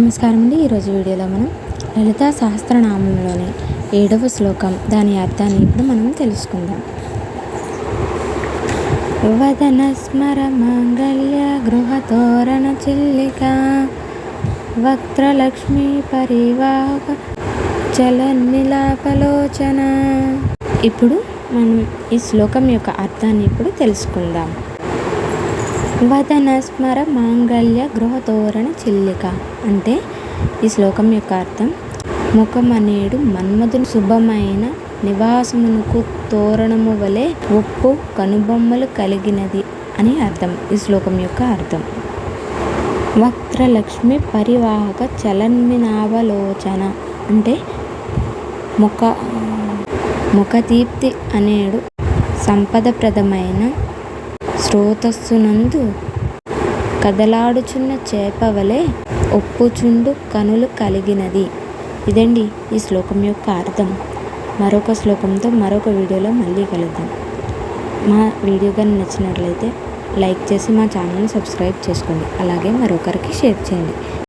నమస్కారం అండి. ఈరోజు వీడియోలో మనం లలితా సహస్రనామంలోని ఏడవ శ్లోకం దాని అర్థాన్ని ఇప్పుడు మనం తెలుసుకుందాం. వదన స్మర మాంగళ్య గృహతోరణ చిల్లిక వక్త్రలక్ష్మి పరివాహక చలనిలాపలోచన ఇప్పుడు మనం ఈ శ్లోకం యొక్క అర్థాన్ని ఇప్పుడు తెలుసుకుందాం. వదనస్మర మాంగళ్య గృహతోరణ చిల్లిక. అంటే ఈ శ్లోకం యొక్క అర్థం ముఖమనేడు మన్మధుని శుభమైన నివాసమునకు తోరణము వలె ఒప్పు కనుబొమ్మలు కలిగినది అని అర్థం ఈ శ్లోకం యొక్క అర్థం. వక్త్రలక్ష్మి పరివాహక చలన్మినావలోచన అంటే ముఖ ముఖదీప్తి అనేడు సంపదప్రదమైన స్రోతస్సునందు కదలాడుచున్న చేప వలె ఒప్పుచుండు కనులు కలిగినది. ఇదండి ఈ శ్లోకం యొక్క అర్థం. మరొక శ్లోకంతో మరొక వీడియోలో మళ్ళీ కలుద్దాం. మా వీడియో కానీ నచ్చినట్లయితే లైక్ చేసి మా ఛానల్ని సబ్స్క్రైబ్ చేసుకోండి. అలాగే మరొకరికి షేర్ చేయండి.